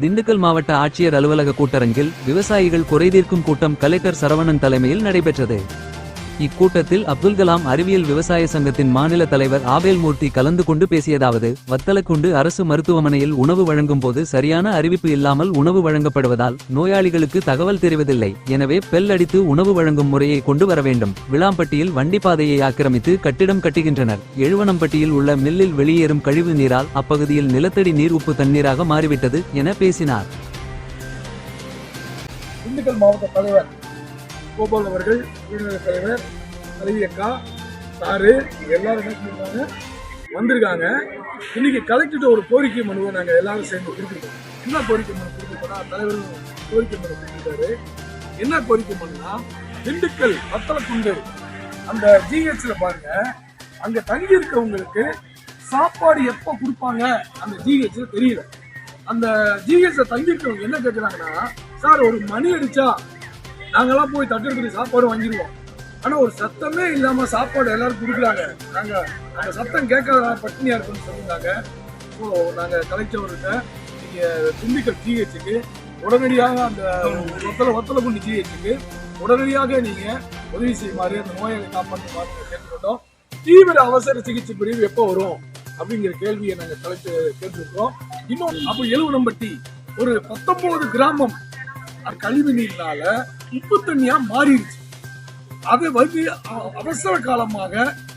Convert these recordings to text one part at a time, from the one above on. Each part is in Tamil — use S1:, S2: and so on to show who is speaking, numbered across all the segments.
S1: திண்டுக்கல் மாவட்ட ஆட்சியர் அலுவலக கூட்டரங்கில் விவசாயிகள் குறைதீர்க்கும் கூட்டம் கலெக்டர் சரவணன் தலைமையில் நடைபெற்றது. இக்கூட்டத்தில் அப்துல் கலாம் அறிவியல் விவசாய சங்கத்தின் மாநில தலைவர் ஆபேல் மூர்த்தி கலந்து கொண்டு பேசியதாவது வத்தலக்குண்டு அரசு மருத்துவமனையில் உணவு வழங்கும் போது சரியான அறிவிப்பு இல்லாமல் உணவு வழங்கப்படுவதால் நோயாளிகளுக்கு தகவல் தெரிவதில்லை. எனவே பெல் அடித்து உணவு வழங்கும் முறையை கொண்டு வர வேண்டும். விளாம்பட்டியில் வண்டிப்பாதையை ஆக்கிரமித்து கட்டிடம் கட்டுகின்றனர். எழுவனம்பட்டியில் உள்ள மில்லில் வெளியேறும் கழிவு நீரால் அப்பகுதியில் நிலத்தடி நீர் உப்பு தண்ணீராக மாறிவிட்டது என பேசினார்.
S2: திண்டுக்கல் மாவட்ட தலைவர் கோபால் அவர்கள் ஊடக தலைவர் தலைவி அக்கா சாரு எல்லாரும் என்ன பண்ணிருக்காங்க? வந்திருக்காங்க. இன்னைக்கு கலெக்டர்கிட்ட ஒரு கோரிக்கை மனுவை நாங்கள் எல்லாரும் சேர்ந்து கொடுத்துருக்கோம். என்ன கோரிக்கை மனு கொடுத்துருக்கோம்னா தலைவர் கோரிக்கை மனு கொடுத்துருக்காரு. என்ன கோரிக்கை மனுனா திண்டுக்கல் வத்தலக்குண்டு அந்த ஜிஹெச்ல பாருங்க அங்க தங்கி இருக்கவங்களுக்கு சாப்பாடு எப்போ கொடுப்பாங்க? அந்த ஜிஹெச்ல தெரியல. அந்த ஜிஹெச்ல தங்கி இருக்கவங்க என்ன கேட்குறாங்கன்னா சார் ஒரு மணி அடிச்சா நாங்கெல்லாம் போய் தட்டுறதுக்கு சாப்பாடு வாங்கிடுவோம். ஆனால் ஒரு சத்தமே இல்லாமல் சாப்பாடு எல்லாரும் கொடுக்குறாங்க. நாங்கள் அந்த சத்தம் கேட்காத பட்டினியாக இருக்குன்னு சொல்லியிருந்தாங்க. ஸோ நாங்கள் கலெக்டர்கிட்ட நீங்கள் திண்டுக்கல் ஜிஹெச்சுக்கு உடனடியாக அந்த ஒத்தல ஒத்தலகுண்டு ஜிஹெச்சுக்கு உடனடியாக நீங்கள் உதவி செய்யுமாறு அந்த நோயாளி காப்பாற்றுமாறு கேட்டுக்கிட்டோம் தீவிர அவசர சிகிச்சை பிரிவு எப்போ வரும் அப்படிங்கிற கேள்வியை நாங்கள் கலெக்டர் கேட்டிருக்கோம். இன்னும் அப்போ எழுவனம்பட்டி ஒரு பத்தொன்பது கிராமம் கழிவு நீர்னால உப்பு தண்ணியா மாறிடுச்சு. அதை வந்து அவசர காலமாக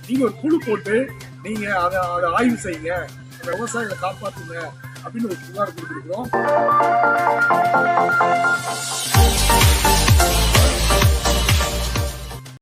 S2: நீங்க ஒரு குழு போட்டு நீங்க அதை அதை ஆய்வு செய்யுங்க. அந்த விவசாயிகளை காப்பாத்துங்க அப்படின்னு ஒரு புகார் கொடுத்துருக்கிறோம்.